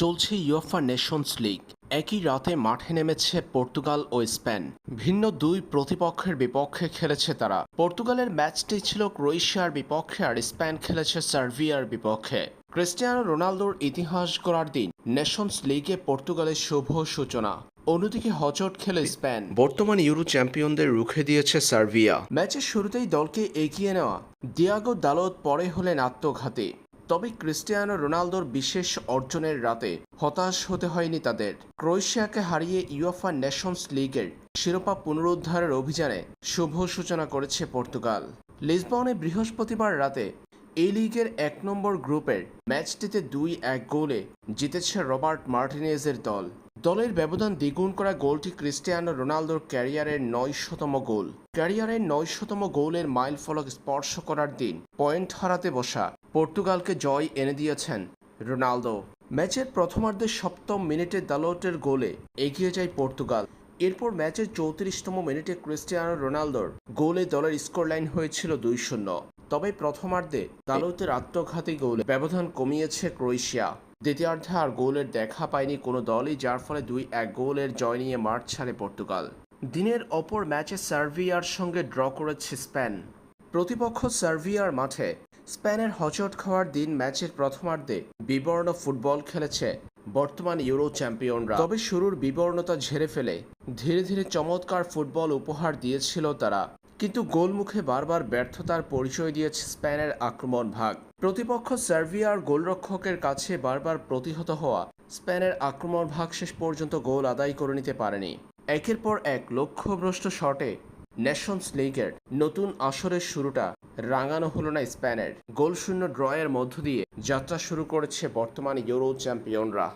চলছে UEFA Nations league একই রাতে মাঠে নেমেছে পর্তুগাল ও স্পেন। ভিন্ন দুই প্রতিপক্ষের বিপক্ষে খেলেছে তারা। পর্তুগালের ম্যাচটি ছিল ক্রোয়েশিয়ার বিপক্ষে আর স্পেন খেলেছে সার্বিয়ার বিপক্ষে। ক্রিস্টিয়ানো রোনালদোর ইতিহাস গড়ার দিন নেশনস লিগে পর্তুগালের শুভ সূচনা। অন্যদিকে হচট খেলে স্পেন। বর্তমান ইউরো চ্যাম্পিয়নদের রুখে দিয়েছে সার্বিয়া। ম্যাচের শুরুতেই দলকে এগিয়ে নেওয়া দিয়াগো দালত পরে হলেন আত্মঘাতী। তবে ক্রিস্টিয়ানো রোনালদোর বিশেষ অর্জনের রাতে হতাশ হতে হয়নি তাদের। ক্রোয়েশিয়াকে হারিয়ে ইউএফা নেশনস লিগের শিরোপা পুনরুদ্ধারের অভিযানে শুভ সূচনা করেছে পর্তুগাল। লিসবনে বৃহস্পতিবার রাতে এই লিগের এক নম্বর গ্রুপের ম্যাচটিতে দুই এক গোলে জিতেছে রবার্ট মার্টিনেজের দল। দলের ব্যবধান দ্বিগুণ করা গোলটি ক্রিস্টিয়ানো রোনালদোর ক্যারিয়ারের নয়শতম গোল। ক্যারিয়ারের নয়শতম গোলের মাইল ফলক স্পর্শ করার দিন পয়েন্ট হারাতে বসা পর্তুগালকে জয় এনে দিয়েছেন রোনালদো। ম্যাচের প্রথমার্ধের সপ্তম মিনিটে দালোটের গোলে এগিয়ে যায় পর্তুগাল। এরপর ম্যাচের চৌত্রিশতম মিনিটে ক্রিস্টিয়ানো রোনালদোর গোলে দলের স্কোর লাইন হয়েছিল দুই শূন্য। তবে প্রথমার্ধে দালোতের আত্মঘাতী গোলে ব্যবধান কমিয়েছে ক্রোয়েশিয়া। দ্বিতীয়ার্ধে আর গোলের দেখা পায়নি কোনো দলই, যার ফলে দুই এক গোলের জয় নিয়ে মাঠ ছাড়ে পর্তুগাল। দিনের অপর ম্যাচে সার্বিয়ার সঙ্গে ড্র করেছে স্পেন। প্রতিপক্ষ সার্বিয়ার মাঠে স্পেনের হচট খাওয়ার দিন ম্যাচের প্রথমার্ধে বিবর্ণ ফুটবল খেলেছে বর্তমান ইউরো চ্যাম্পিয়নরা। তবে শুরুর বিবর্ণতা ঝেড়ে ফেলে ধীরে ধীরে চমৎকার ফুটবল উপহার দিয়েছিল তারা। কিন্তু গোলমুখে বারবার ব্যর্থতার পরিচয় দিয়েছে স্পেনের আক্রমণ ভাগ। প্রতিপক্ষ সার্বিয়ার গোলরক্ষকের কাছে বারবার প্রতিহত হওয়া স্পেনের আক্রমণ ভাগ শেষ পর্যন্ত গোল আদায় করে নিতে পারেনি। একের পর এক লক্ষ্যভ্রষ্ট শটে নেশনস লিগের নতুন আসরের শুরুটা রাঙানো হলো না স্প্যানের গোলশূন্য ড্রয়ের মধ্য দিয়ে যাত্রা শুরু করেছে বর্তমান ইউরো চ্যাম্পিয়নরা।